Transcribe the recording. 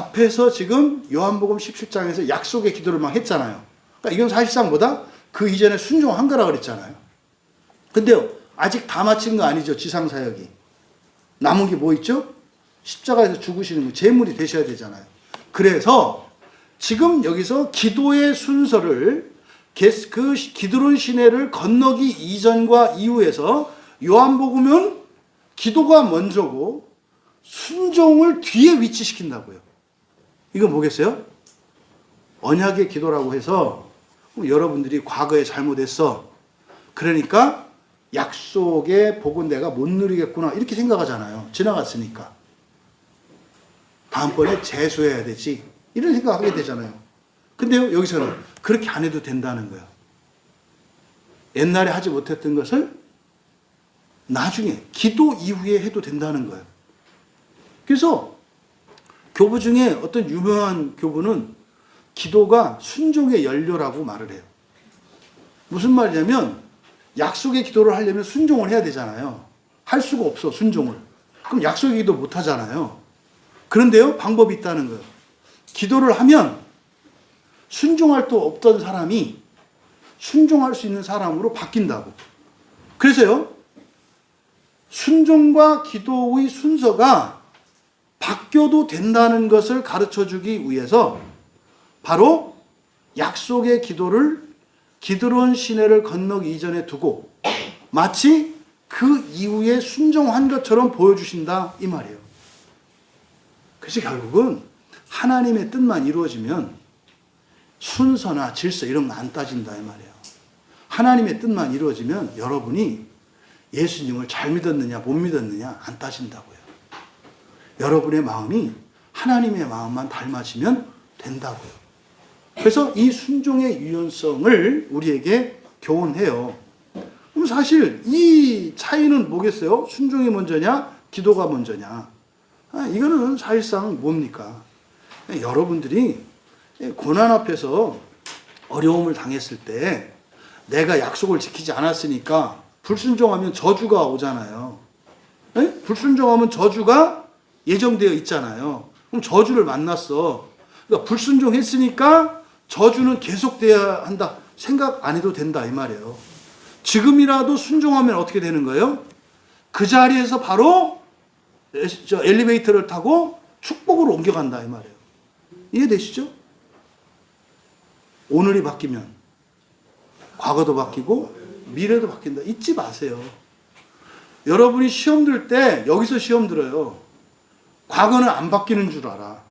앞에서 지금 요한복음 17장에서 약속의 기도를 막 했잖아요. 그러니까 이건 사실상 뭐다? 그 이전에 순종한 거라 그랬잖아요. 근데요, 아직 다 마친 거 아니죠, 지상사역이. 남은 게 뭐 있죠? 십자가에서 죽으시는 거, 제물이 되셔야 되잖아요. 그래서 지금 여기서 기도의 순서를 게- 그 기드론 시내를 건너기 이전과 이후에서 요한복음은 기도가 먼저고 순종을 뒤에 위치시킨다고요. 이거 뭐겠어요? 언약의 기도라고 해서 여러분들이 과거에 잘못했어. 그러니까 약속의 복은 내가 못 누리겠구나. 이렇게 생각하잖아요. 지나갔으니까. 다음번에 재수해야 되지. 이런 생각하게 되잖아요. 근데요, 여기서는 그렇게 안 해도 된다는 거예요. 옛날에 하지 못했던 것을 나중에 기도 이후에 해도 된다는 거예요. 그래서 교부 중에 어떤 유명한 교부는 기도가 순종의 연료라고 말을 해요. 무슨 말이냐면 약속의 기도를 하려면 순종을 해야 되잖아요. 할 수가 없어, 순종을. 그럼 약속의 기도 못 하잖아요. 그런데요, 방법이 있다는 거예요. 기도를 하면 순종할 수 없던 사람이 순종할 수 있는 사람으로 바뀐다고. 그래서요, 순종과 기도의 순서가 바뀌어도 된다는 것을 가르쳐 주기 위해서 바로 약속의 기도를 기드론 시내를 건너기 이전에 두고 마치 그 이후에 순종한 것처럼 보여주신다 이 말이에요. 그래서 결국은 하나님의 뜻만 이루어지면 순서나 질서 이런 거 안 따진다 이 말이에요. 하나님의 뜻만 이루어지면 여러분이 예수님을 잘 믿었느냐 못 믿었느냐 안 따진다고요. 여러분의 마음이 하나님의 마음만 닮아지면 된다고요. 그래서 이 순종의 유연성을 우리에게 교훈해요. 그럼 사실 이 차이는 뭐겠어요? 순종이 먼저냐, 기도가 먼저냐? 아, 이거는 사실상 뭡니까? 여러분들이 고난 앞에서 어려움을 당했을 때 내가 약속을 지키지 않았으니까 불순종하면 저주가 오잖아요. 에? 불순종하면 저주가 예정되어 있잖아요. 그럼 저주를 만났어. 그러니까 불순종했으니까 저주는 계속돼야 한다. 생각 안 해도 된다 이 말이에요. 지금이라도 순종하면 어떻게 되는 거예요? 그 자리에서 바로 엘리베이터를 타고 축복으로 옮겨간다 이 말이에요. 이해되시죠? 오늘이 바뀌면 과거도 바뀌고 미래도 바뀐다. 잊지 마세요. 여러분이 시험 들 때 여기서 시험 들어요. 과거는 안 바뀌는 줄 알아.